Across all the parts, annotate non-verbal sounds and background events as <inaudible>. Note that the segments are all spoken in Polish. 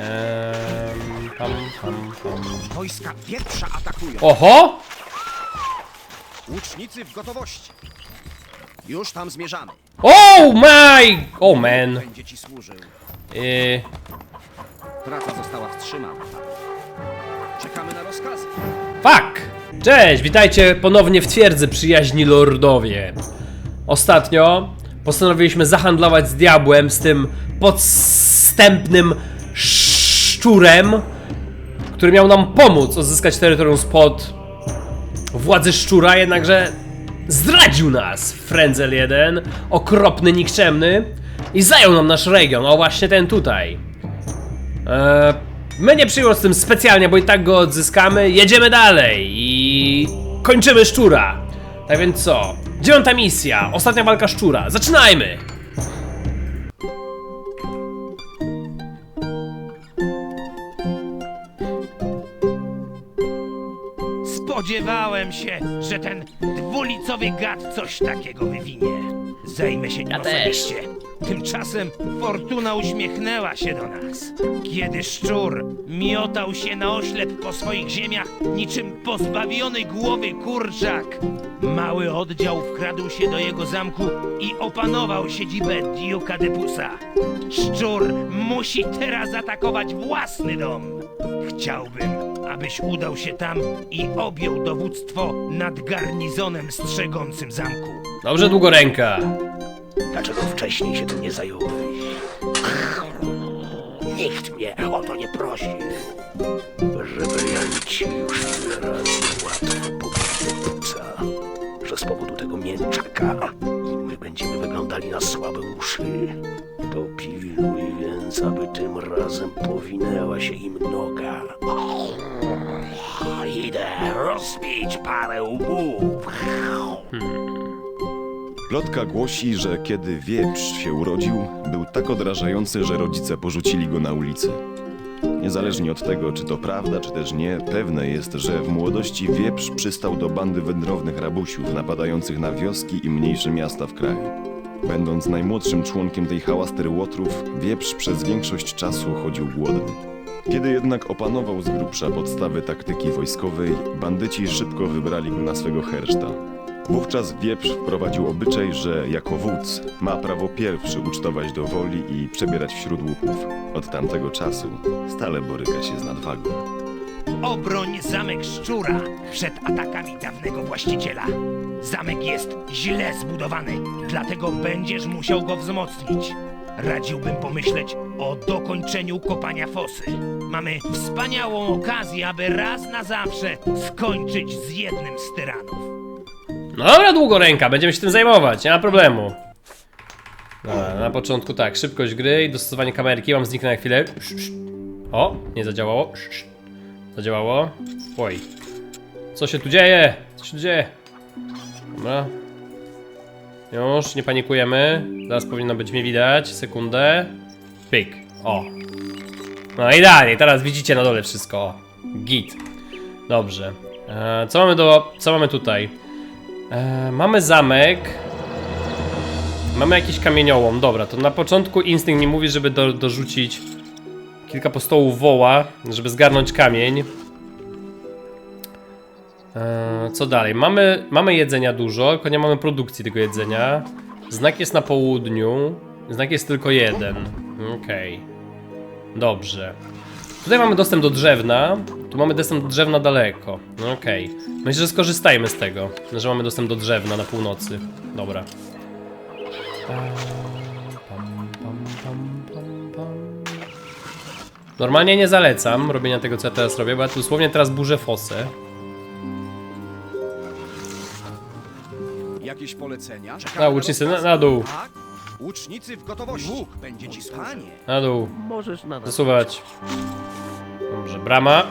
Ehm, pam, pam, pam. Wojska wieprza atakują. Oho! Łucznicy w gotowości. Już tam zmierzamy. Oh my! Oh man. Będzie ci służył. Yy, Praca została wstrzymana. Czekamy na rozkazy. fuck! Cześć, witajcie ponownie w twierdzy przyjaźni lordowie. Ostatnio postanowiliśmy zahandlować z diabłem, z tym podstępnym szczurem, który miał nam pomóc odzyskać terytorium spod władzy szczura, jednakże zdradził nas Frenzel 1, okropny, nikczemny i zajął nam nasz region, o właśnie ten tutaj. Eee, my nie przyjął z tym specjalnie, bo i tak go odzyskamy. Jedziemy dalej i kończymy szczura. Tak więc co? Dziewiąta misja, ostatnia walka szczura. Zaczynajmy! Spodziewałem się, że ten dwulicowy gad coś takiego wywinie. Zajmę się nim Ja też. osobiście. Tymczasem fortuna uśmiechnęła się do nas. Kiedy szczur miotał się na oślep po swoich ziemiach, niczym pozbawiony głowy kurczak, mały oddział wkradł się do jego zamku i opanował siedzibę Diuka Depusa. Szczur musi teraz atakować własny dom. Chciałbym, abyś udał się tam i objął dowództwo nad garnizonem strzegącym zamku. Dobrze, długoręka. Dlaczego wcześniej się tym nie zająłeś? Nikt mnie o to nie Plotka głosi, że kiedy wieprz się urodził, był tak odrażający, że rodzice porzucili go na ulicy. Niezależnie od tego, czy to prawda, czy też nie, pewne jest, że w młodości wieprz przystał do bandy wędrownych rabusiów napadających na wioski i mniejsze miasta w kraju. Będąc najmłodszym członkiem tej hałastry łotrów, wieprz przez większość czasu chodził głodny. Kiedy jednak opanował z grubsza podstawy taktyki wojskowej, bandyci szybko wybrali go na swego herszta. Wówczas wieprz wprowadził obyczaj, że jako wódz ma prawo pierwszy ucztować do woli i przebierać wśród łupów. Od tamtego czasu stale boryka się z nadwagą. Obroń zamek szczura przed atakami dawnego właściciela. Zamek jest źle zbudowany, dlatego będziesz musiał go wzmocnić. Radziłbym pomyśleć o dokończeniu kopania fosy. Mamy wspaniałą okazję, aby raz na zawsze skończyć z jednym z tyranów. No dobra, długoręka, będziemy się tym zajmować, nie ma problemu. Dobra, na początku tak, szybkość gry i dostosowanie kamerki, mam zniknę na chwilę. O, nie zadziałało. Zadziałało. Oj. Co się tu dzieje? Co się tu dzieje? Dobra. Już, nie panikujemy. Zaraz powinno być mnie widać. Sekundę. Pyk. O. No i dalej, teraz widzicie na dole wszystko. Git. Dobrze. E, co mamy do... Co mamy tutaj? E, mamy zamek. Mamy jakiś kamieniołom. Dobra, to na początku instynkt mi mówi, żeby do, dorzucić kilka postołów woła, żeby zgarnąć kamień. E, co dalej? Mamy, mamy jedzenia dużo, tylko nie mamy produkcji tego jedzenia. Znak jest na południu. Znak jest tylko jeden. Okej. Dobrze. Tutaj mamy dostęp do drzewna. Tu mamy dostęp do drzewna daleko. No Okej. Myślę, że skorzystajmy z tego, że mamy dostęp do drzewna na północy. Dobra. Normalnie nie zalecam robienia tego, co ja teraz robię, bo ja tu dosłownie teraz burzę fosę. Jakieś polecenia? A, łucznicy, na, na dół, Tak? Łucznicy w gotowości. Bóg będzie ci służył. na dół. Możesz na nas Zasuwać. Dobrze, brama.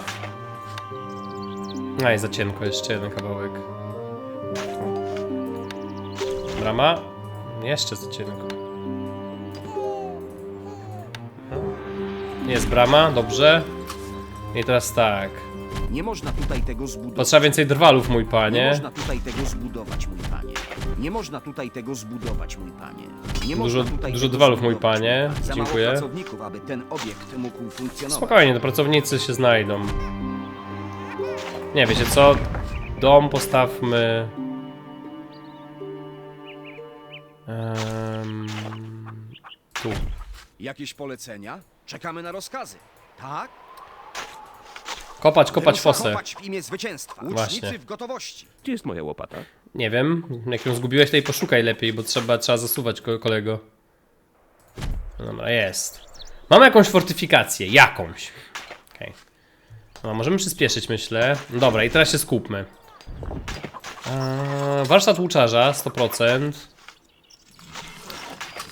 A, jest za cienko, jeszcze jeden kawałek. Brama. Jeszcze za cienko. Jest brama, dobrze. I teraz tak. Nie można tutaj tego zbudować. Potrzeba więcej drwalów, mój Nie panie. można tutaj tego zbudować, mój panie. Nie można tutaj tego zbudować, mój panie. Nie Dużo- można tutaj dużo tego mój zbudować. panie. Za Dziękuję. mało pracowników, aby ten obiekt mógł funkcjonować. Spokojnie, to pracownicy się znajdą. Nie, wiecie co? Dom postawmy... Em, tu. Jakieś polecenia? Czekamy na rozkazy. Tak? Kopać, kopać Wyrusza fosę. Kopać w imię zwycięstwa. Właśnie. Łucznicy w gotowości. Gdzie jest moja łopata? Nie wiem, jak ją zgubiłeś, to jej poszukaj lepiej, bo trzeba, trzeba zasuwać ko kolego. No Dobra, jest. Mamy jakąś fortyfikację, jakąś. Okej. No, możemy przyspieszyć, myślę. Dobra, i teraz się skupmy. Eee, warsztat łuczarza, 100%.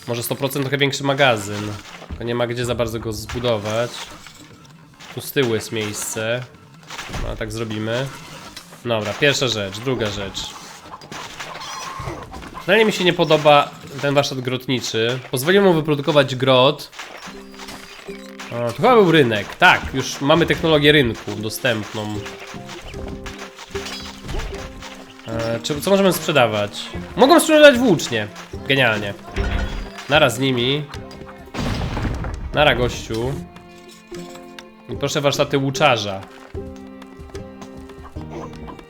Może 100% trochę większy magazyn. Tylko nie ma gdzie za bardzo go zbudować. Tu z tyłu jest miejsce. No, tak zrobimy. Dobra, pierwsza rzecz, druga rzecz. Totalnie mi się nie podoba ten warsztat grotniczy. Pozwolił mu wyprodukować grot. A, tu chyba był rynek. Tak, już mamy technologię rynku dostępną. E, czy, co możemy sprzedawać? Mogą sprzedawać włócznie. Genialnie. Nara z nimi. Nara gościu. I proszę warsztaty łuczarza.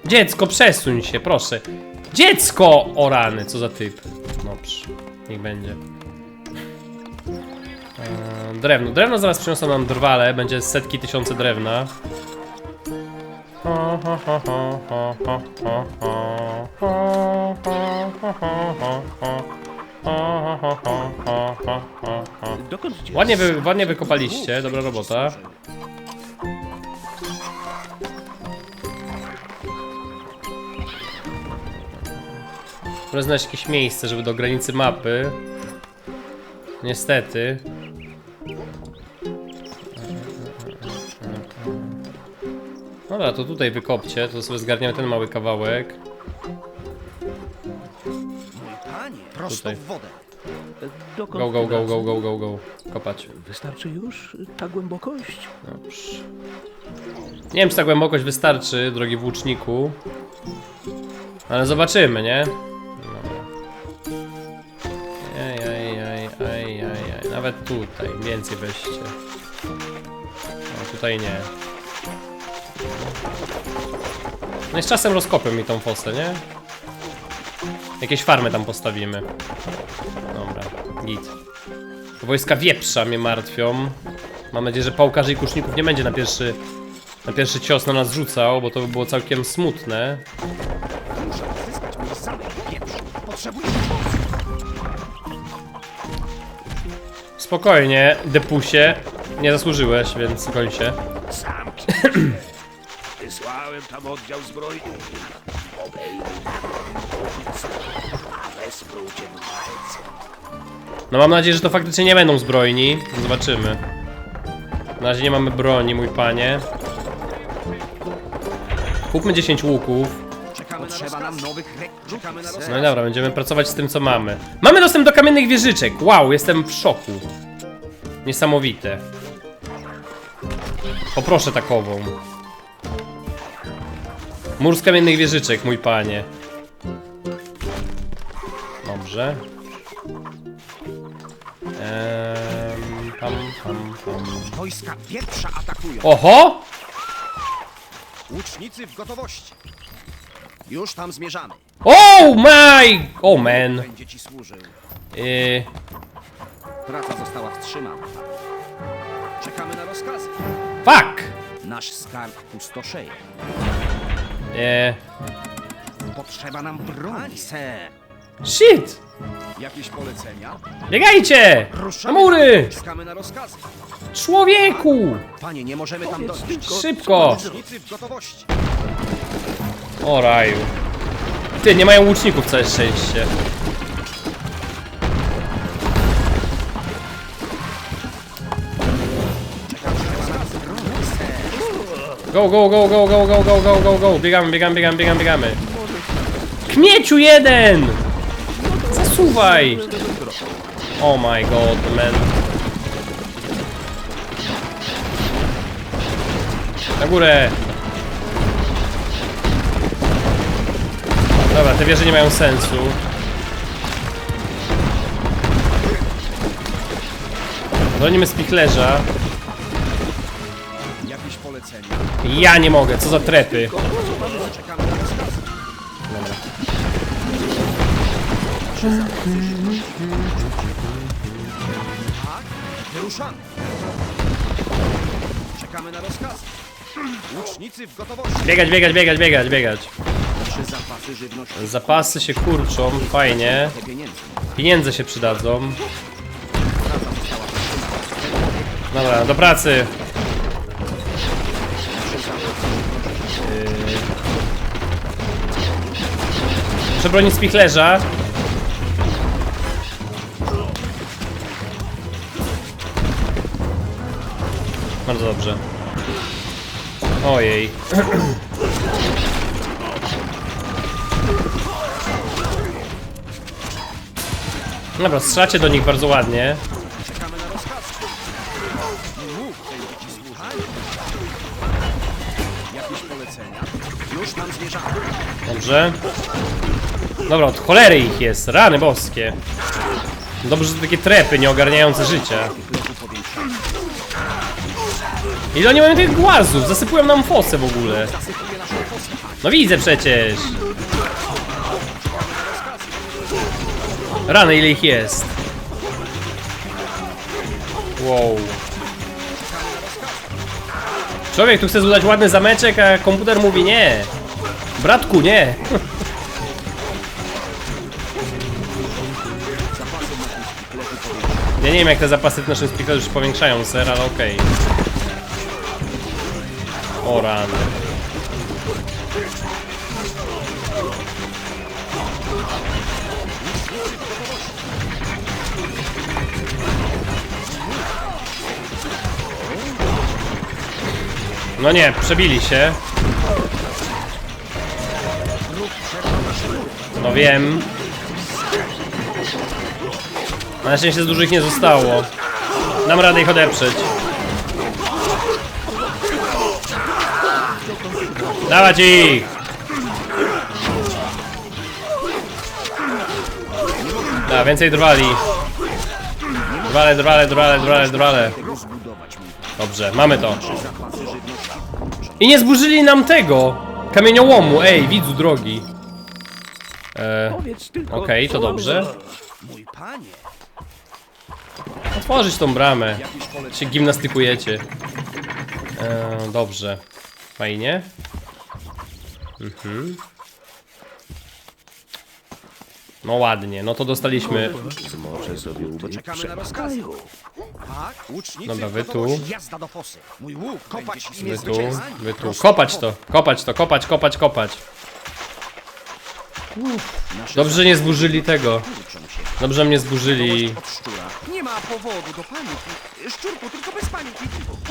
Dziecko, przesuń się, proszę. Dziecko! O rany, co za typ. Dobrze, niech będzie. Eee, drewno. Drewno zaraz przyniosą nam drwale, będzie setki tysiące drewna. Ładnie, wy, ładnie wykopaliście, dobra robota. Muszę znaleźć jakieś miejsce, żeby do granicy mapy. Niestety. Dobra, to tutaj wykopcie, to sobie zgarniamy ten mały kawałek. Mój panie, prosto Tutaj. w wodę. Dokąd Go, go, go, go, go, go, go. Kopać. Wystarczy już ta głębokość? Dobrze. Nie wiem, czy ta głębokość wystarczy, drogi włóczniku. Ale zobaczymy, nie? Tutaj, więcej weźcie. O, tutaj nie. No i z czasem rozkopią mi tą fosę, nie? Jakieś farmy tam postawimy. Dobra, git. Wojska wieprza mnie martwią. Mam nadzieję, że pałkarzy i kuszników nie będzie na pierwszy, na pierwszy cios na nas rzucał, bo to by było całkiem smutne. Muszę odzyskać mój zamek pieprz. Potrzebuję. Spokojnie, depusie. Nie zasłużyłeś, więc goń się. Sam Wysłałem tam oddział. Obejmij Wesprą cię. No mam nadzieję, że to faktycznie nie będą zbrojni. Zobaczymy. Na razie nie mamy broni, mój panie. Kupmy 10 łuków. Potrzeba nam nowych rekrutów. No i dobra, będziemy pracować z tym, co mamy. Mamy dostęp do kamiennych wieżyczek. Wow, jestem w szoku. Niesamowite. Poproszę takową. Mur z kamiennych wieżyczek, mój panie. Dobrze. Ehm, pam, pam, pam. Wojska wieprza atakują. Oho! Łucznicy w gotowości. Już tam zmierzamy. Oh my! Oh man. Będzie ci służył. Yy, Praca została wstrzymana. Czekamy na rozkazy. fuck! Nasz skarb pustoszeje. Yy, Potrzeba nam broni, ser. shit! Jakieś polecenia? Biegajcie! Na Ruszamy. mury! Czekamy na rozkazy. Człowieku! Panie, nie możemy tam dojść. Szybko! Łucznicy w gotowości. O raju. Ty, nie mają łuczników, całe szczęście. Go, go, go, go, go, go, go, go, go, go. Biegamy, biegamy, biegamy, biegamy, biegamy. Kmieciu jeden! Zasuwaj! Oh my god, man. Na górę! Dobra, te wieże nie mają sensu. Bronimy spichlerza. Ja nie mogę, co za trepy. Wyruszamy. Czekamy na rozkaz. Łucznicy w gotowości. Biegać, biegać, biegać, biegać, biegać. Zapasy. Zapasy się kurczą, fajnie. Pieniądze się przydadzą. Dobra, do pracy. Muszę bronić spichlerza. Bardzo dobrze. Ojej. Dobra, strzacie do nich bardzo ładnie. Dobrze. Dobra, od cholery ich jest, rany boskie. Dobrze, że to takie trepy nieogarniające życia. Lotu powiększamy. Ile oni mają tych głazów? Zasypują nam fosę w ogóle. No widzę przecież. Rany, ile ich jest. Wow. Człowiek tu chce zbudać ładny zameczek, a komputer mówi nie. Bratku, nie. <laughs> Ja nie wiem jak te zapasy w naszym speakerze już powiększają ser, ale okej. O rany. No nie, przebili się. No wiem. Na szczęście z dużych nie zostało. Dam radę ich odeprzeć. Dawać ich! Da, więcej drwali. Drwale, drwale, drwale, drwale, drwale. Dobrze, mamy to. I nie zburzyli nam tego! Kamieniołomu, ej, widzu drogi. E, Okej, to co dobrze. Mój panie. Otworzyć tą bramę. Się gimnastykujecie. E, dobrze. Fajnie. Mhm. No ładnie, no to dostaliśmy. Może sobie. Tak, Dobra, wy tu. Wy tu, wy tu. Kopać to, kopać to, kopać, kopać, kopać. Dobrze, że nie zburzyli tego. Dobrze, mnie zburzyli. Wiadomość od szczura. Nie ma powodu do paniki. Szczurku, tylko bez paniki.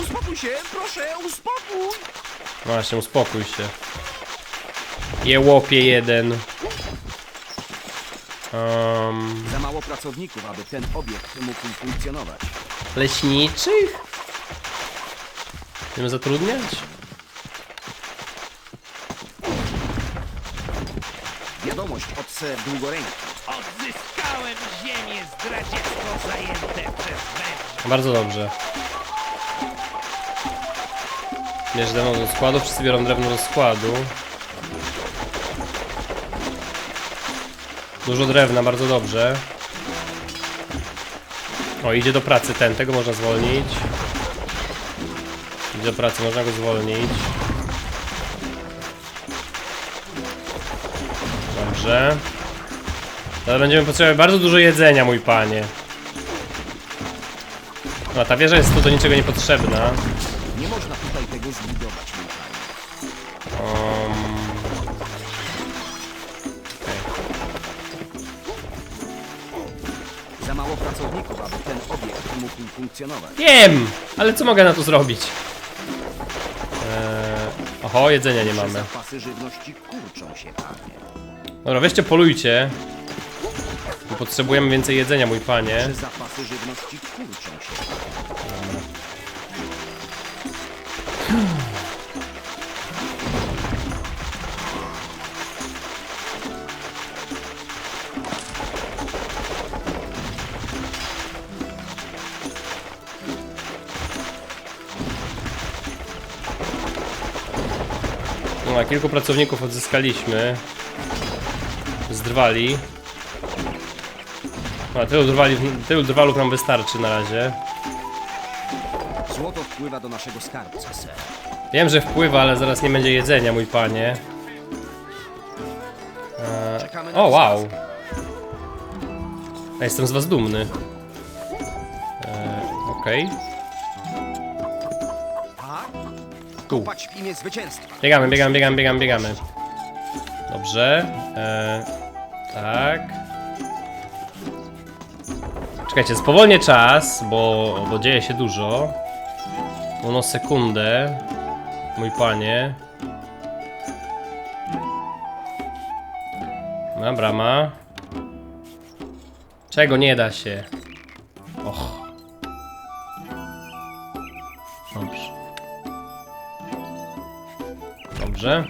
Uspokój się, proszę, uspokój. Właśnie, uspokój się. Jełopie jeden. Um, Za mało pracowników, aby ten obiekt mógł funkcjonować. leśniczych? Będziemy zatrudniać? Wiadomość od Sir Długoręki. Odzyskałem ziemię zdradziecko zajęte przez węża. Bardzo dobrze. Bierz drewno do składu, wszyscy biorą drewno do składu. Dużo drewna, bardzo dobrze. O, idzie do pracy ten, tego można zwolnić. Idzie do pracy, można go zwolnić. Dobrze. Teraz będziemy potrzebować bardzo dużo jedzenia, mój panie. No, ta wieża jest tu do niczego niepotrzebna. Nie można tutaj tego zbudować, mój panie. Um... Za mało pracowników, aby ten obiekt mógł funkcjonować. Wiem! Ale co mogę na to zrobić? Eee... Oho, jedzenia nie mamy. Zapasy żywności kurczą się, panie. Dobra, weźcie polujcie. Potrzebujemy więcej jedzenia, mój panie. Zapasy żywności kurczą się. No, kilku pracowników odzyskaliśmy. Zdrwali. No, tylu, drwali, tylu drwalów nam wystarczy na razie. Złoto wpływa do naszego skarbca, ser. Wiem, że wpływa, ale zaraz nie będzie jedzenia, mój panie. Na O, wow. Ja jestem z was dumny. E, Okej. Tak? Tu. Biegamy, biegamy, biegamy, biegamy, biegamy. Dobrze. E, Czekajcie, spowolnię czas, bo, bo dzieje się dużo. Uno sekundę. Mój panie. Ma brama. Czego nie da się? Och. Dobrze. Dobrze.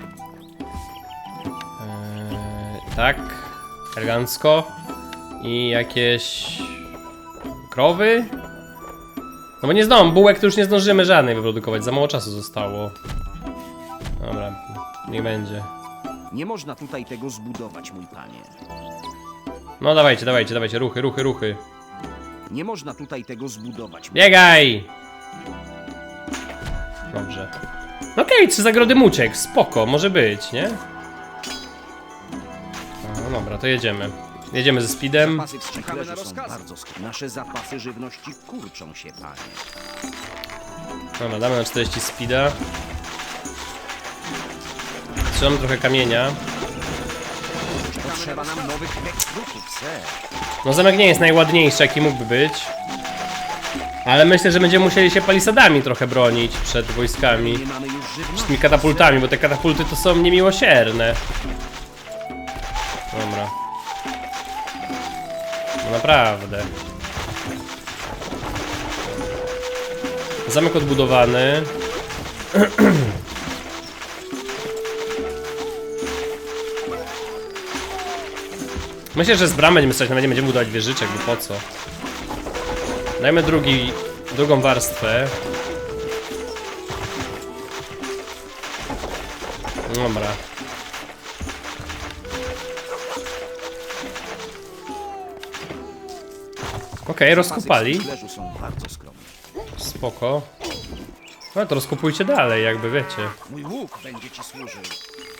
Eee, tak. Elegancko. I jakieś... Krowy? No bo nie zdążę, bułek to już nie zdążymy żadnej wyprodukować, za mało czasu zostało. Dobra, niech będzie. Nie można tutaj tego zbudować, mój panie. No dawajcie, dawajcie, dawajcie, ruchy, ruchy, ruchy. Nie można tutaj tego zbudować. Biegaj! Dobrze. No Okej, trzy zagrody muciek, spoko, może być, nie? No dobra, to jedziemy. Jedziemy ze speedem. Zapasy spichlerzu są bardzo. Nasze zapasy żywności kurczą się, panie. Dobra, damy na 40 speeda. Trzymam trochę kamienia. Potrzeba nam nowych rekrutów, ser. No zamek nie jest najładniejszy, jaki mógłby być. Ale myślę, że będziemy musieli się palisadami trochę bronić przed wojskami. Nie mamy już żywności. tymi katapultami, bo te katapulty to są niemiłosierne. Naprawdę. Zamek odbudowany. <clears throat> Myślę, że z bram będziemy stać, nawet nie będziemy budować wieżyczek, bo po co? Dajmy drugi, drugą warstwę. Dobra. Okej, rozkopali. Są bardzo skromne. Spoko. No to rozkopujcie dalej, jakby wiecie. Mój łuk będzie ci służył.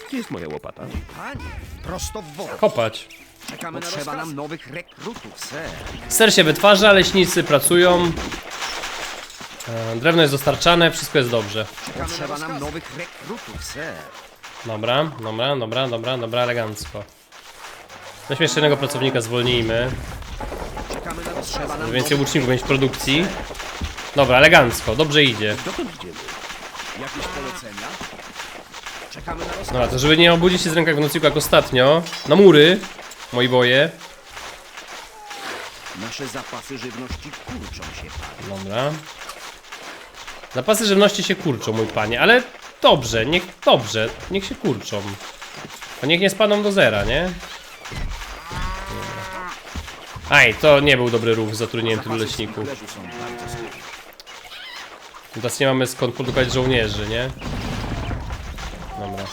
Gdzie jest moja łopata? Panie, prosto w wodę. Kopać. Czekamy Potrzeba nam nowych rekrutów, ser. Ser się wytwarza, leśnicy pracują. E, Drewno jest dostarczane, wszystko jest dobrze. Potrzeba nam nowych rekrutów, ser. Dobra, dobra, dobra, dobra, dobra, elegancko. Weźmy jeszcze jednego pracownika, zwolnijmy. Czekamy na Potrzeba nam Żeby więcej łuczników mieć w produkcji. Dobra, elegancko, dobrze idzie. Dokąd idziemy? Jakieś polecenia? Czekamy na rozkaz. Dobra, to żeby nie obudzić się z rękach w nocniku jak ostatnio. Na mury, moi boje. Nasze zapasy żywności kurczą się, panie. Dobra. Zapasy żywności się kurczą, mój panie, ale dobrze, niech dobrze, niech się kurczą. To niech nie spadną do zera, nie? Aj, to nie był dobry ruch zatrudnieniem tylu leśników. Teraz nie mamy skąd produkować żołnierzy, nie? Dobra,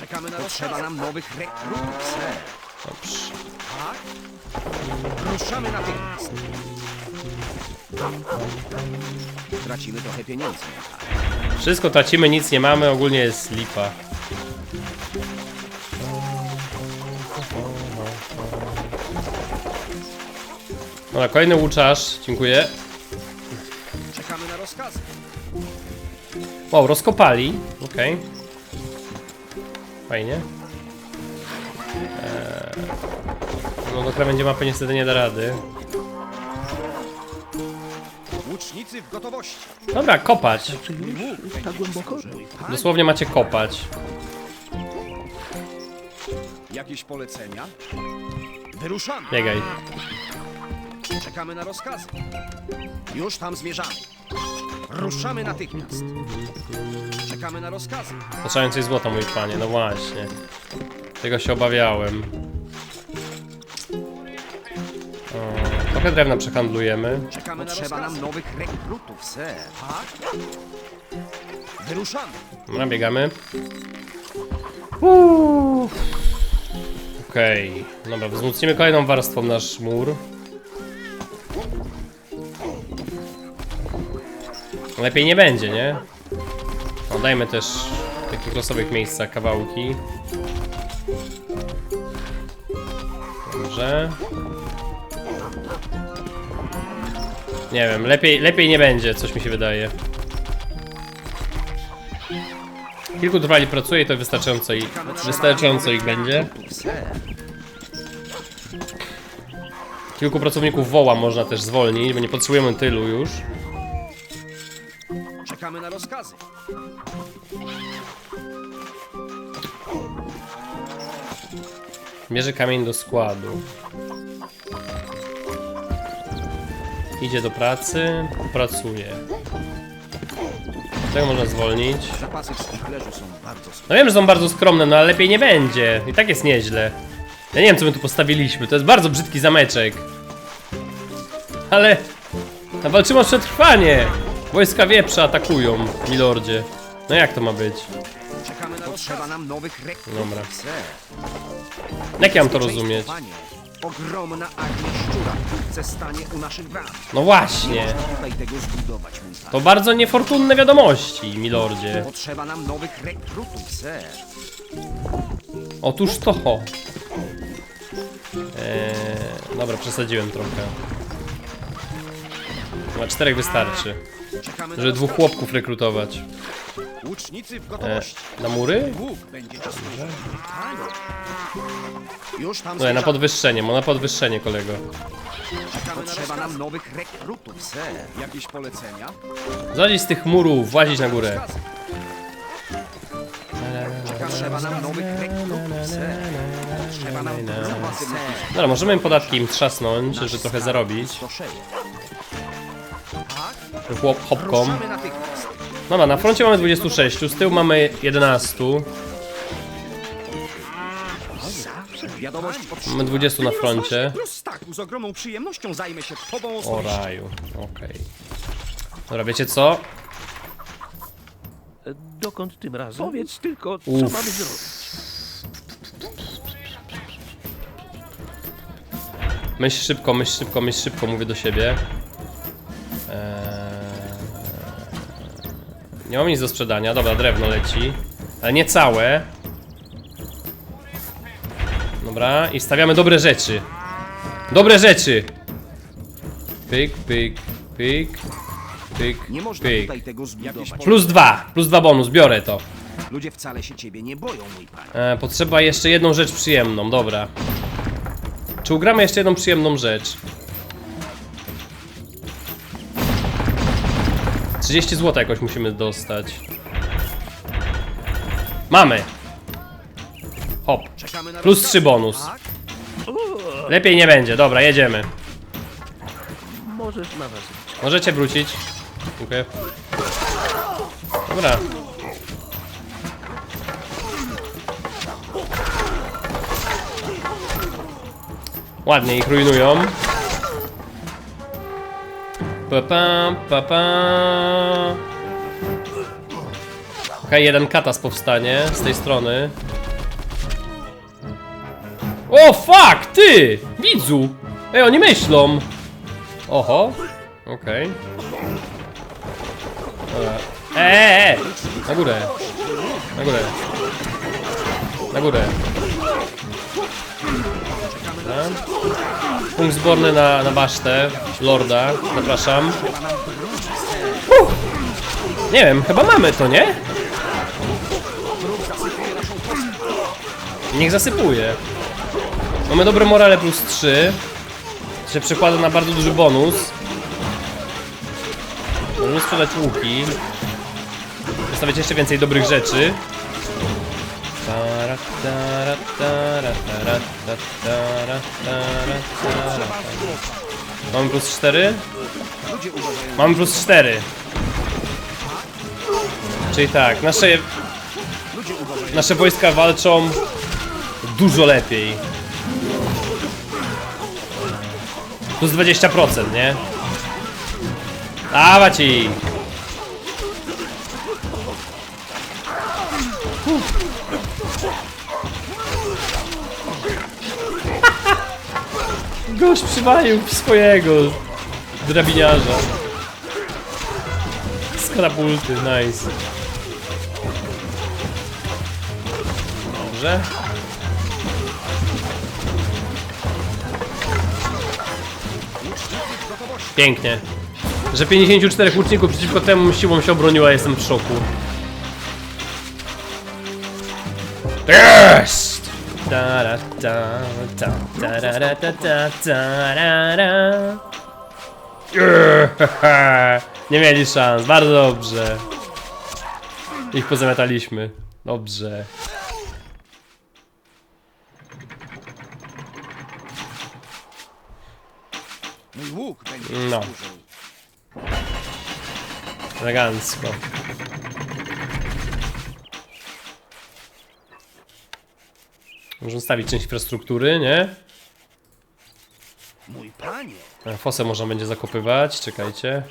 Czekamy na Potrzeba nam nowych rekrutów, dobrze. Tak? Ruszamy natychmiast. Tracimy trochę pieniędzy. Wszystko tracimy, nic nie mamy, ogólnie jest lipa. Dobra, kolejny łuczarz, dziękuję. Czekamy na rozkazy. Wow, rozkopali, okej. Fajnie. Eee, no do krawędzi mapy niestety nie da rady. Łucznicy w gotowości. Dobra, kopać. Tak głęboko? Dosłownie macie kopać. Jakieś polecenia? Wyruszamy. Biegaj. Czekamy na rozkazy. Już tam zmierzamy. Ruszamy natychmiast. Czekamy na rozkazy. Potrzeba więcej złota, mój panie, no właśnie. Tego się obawiałem. O, trochę drewna przehandlujemy. Czekamy Potrzeba na nam nowych rekrutów, ser. Tak? Wyruszamy. Dobra, biegamy. Uff. Okej, dobra, wzmocnimy kolejną warstwą nasz mur. Lepiej nie będzie, nie? No, dajmy też w takich losowych miejscach kawałki. Dobrze. Nie wiem, lepiej, lepiej nie będzie, coś mi się wydaje. Kilku trwali pracuje i to wystarczająco, i, wystarczająco ich będzie. Kilku pracowników woła można też zwolnić, bo nie potrzebujemy tylu już. Na rozkazy. Bierze kamień do składu. Idzie do pracy, pracuje. Tego można zwolnić. Zapasy w spichlerzu są bardzo skromne. No wiem, że są bardzo skromne, no ale lepiej nie będzie. I tak jest nieźle. Ja nie wiem, co my tu postawiliśmy. To jest bardzo brzydki zameczek. Ale... No walczymy o przetrwanie. Wojska wieprze atakują, milordzie. No jak to ma być? Czekamy na Potrzeba nam nowych rekrutów, Dobra. Jak ja mam to rozumieć? Ogromna armia szczura wkrótce stanie u naszych bram. No właśnie. Nie można tutaj tego zbudować, mój panie. To bardzo niefortunne wiadomości, milordzie. Potrzeba nam nowych rekrutów, sir. Otóż to. Eee, dobra, przesadziłem trochę. Chyba czterech wystarczy, Żeby dwóch chłopków rekrutować. Łucznicy w E, gotowości. na mury? Bóg będzie cię służył. Już tam No, na podwyższenie, ma na podwyższenie, kolego. Czekamy Potrzeba nam nowych rekrutów. Jakieś polecenia? Z tych murów, włazić na górę. Potrzeba nam nowych rekrutów. Potrzeba nam. Dobra, możemy im podatki im trzasnąć, żeby trochę zarobić. Chłop, hopkom. Natychmiast. Dobra, na froncie mamy 26, z tyłu mamy 11. Wiadomość otrzymana. Mamy 20 na froncie. Z ogromną przyjemnością zajmę się tobą O raju, okej. Dobra, wiecie co? Dokąd tym razem? Powiedz tylko, co Uff. mamy zrobić. Myśl szybko, myśl szybko, myśl szybko, mówię do siebie. Nie mam nic do sprzedania, dobra, drewno leci. Ale nie całe. Dobra, i stawiamy dobre rzeczy. Dobre rzeczy! Pyk, pyk, pyk, pyk, Nie można pyk. tutaj tego zbudować. Plus dwa, plus dwa bonus, biorę to. Ludzie wcale się ciebie nie boją, mój panie. E, potrzeba jeszcze jedną rzecz przyjemną, dobra. Czy ugramy jeszcze jedną przyjemną rzecz? 30 zł jakoś musimy dostać. Mamy. Hop. Plus rozkazy. 3 bonus. Lepiej nie będzie, dobra, jedziemy. Możesz na nas liczyć. Możecie wrócić. Dziękuję. Dobra. Ładnie ich rujnują. Pa, pa, pa, pa. Okej, jeden katas powstanie z tej strony. O, fuck, ty! Widzu! Ej, oni myślą! Oho. Okej. Dobra. Eee! Na górę. Na górę. Na górę. Punkt zborny na, na basztę. Lorda. Zapraszam. Uff. Nie wiem, chyba mamy to, nie? Niech zasypuje. Mamy dobre morale plus 3. To się przekłada na bardzo duży bonus. Możemy sprzedać łuki. Wystawiać jeszcze więcej dobrych rzeczy. Mamy plus 4? Ludzie uważają, Mamy plus 4. Czyli tak, nasze, nasze wojska walczą dużo lepiej. Plus 20%, nie? Dawać ich! Gość przywalił swojego drabiniarza. Z katapulty, nice. Dobrze. Pięknie. Że 54 łuczników przeciwko temu siłą się obroniła, jestem w szoku. Jest! Ta-ra, ta, ta, ta-ra-ra, ta, ta, ta-ra-ra. Nie mieli szans, bardzo dobrze. Ich pozamiataliśmy. Dobrze. Mój łuk będzie No. Elegancko. Można stawić część infrastruktury, nie? Mój panie. E, Fosę można będzie zakopywać, czekajcie.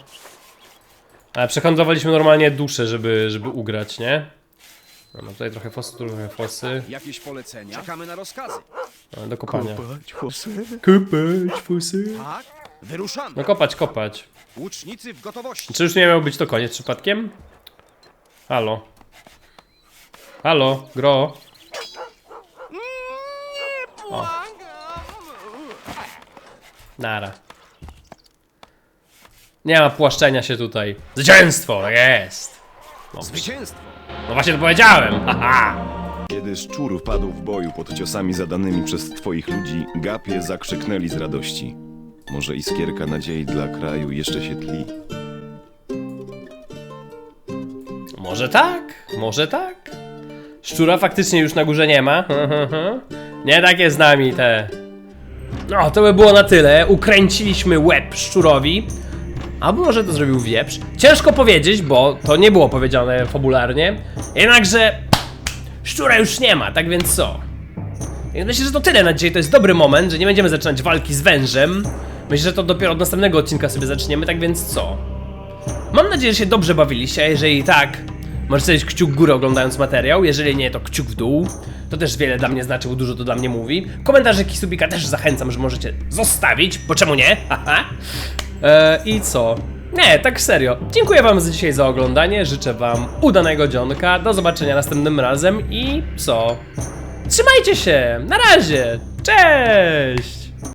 Ale przehandlowaliśmy normalnie dusze, żeby, żeby ugrać, nie? No, no tutaj trochę fosy, trochę fosy. Jakieś polecenia? Czekamy na rozkazy. No, do kopania. Kopać fosę? Kopać fosy. Tak? Wyruszamy. No kopać, kopać. Łucznicy w gotowości. Czy już nie miał być to koniec przypadkiem? Halo. Halo, gro. O. Nara. Nie ma płaszczenia się tutaj. Zwycięstwo, jest. Dobrze. Zwycięstwo. No właśnie to powiedziałem, <laughs> haha. Kiedy szczur wpadł w boju pod ciosami zadanymi przez twoich ludzi, gapie zakrzyknęli z radości. Może iskierka nadziei dla kraju jeszcze się tli. Może tak, może tak. Szczura faktycznie już na górze nie ma. <laughs> Nie takie z nami te. No, to by było na tyle. Ukręciliśmy łeb szczurowi. Albo może to zrobił wieprz. Ciężko powiedzieć, bo to nie było powiedziane fabularnie. Jednakże szczura już nie ma, tak więc co? Myślę, że to tyle na dzisiaj. To jest dobry moment, że nie będziemy zaczynać walki z wężem. Myślę, że to dopiero od następnego odcinka sobie zaczniemy, tak więc co? Mam nadzieję, że się dobrze bawiliście, a jeżeli tak, możecie dać kciuk w górę oglądając materiał, jeżeli nie, to kciuk w dół. To też wiele dla mnie znaczy, bo dużo to dla mnie mówi. Komentarzyki subika też zachęcam, że możecie zostawić, bo czemu nie? <laughs> Haha. E, I co? Nie, tak serio. Dziękuję wam za dzisiaj za oglądanie, życzę wam udanego dzionka, do zobaczenia następnym razem i co? Trzymajcie się, na razie, cześć!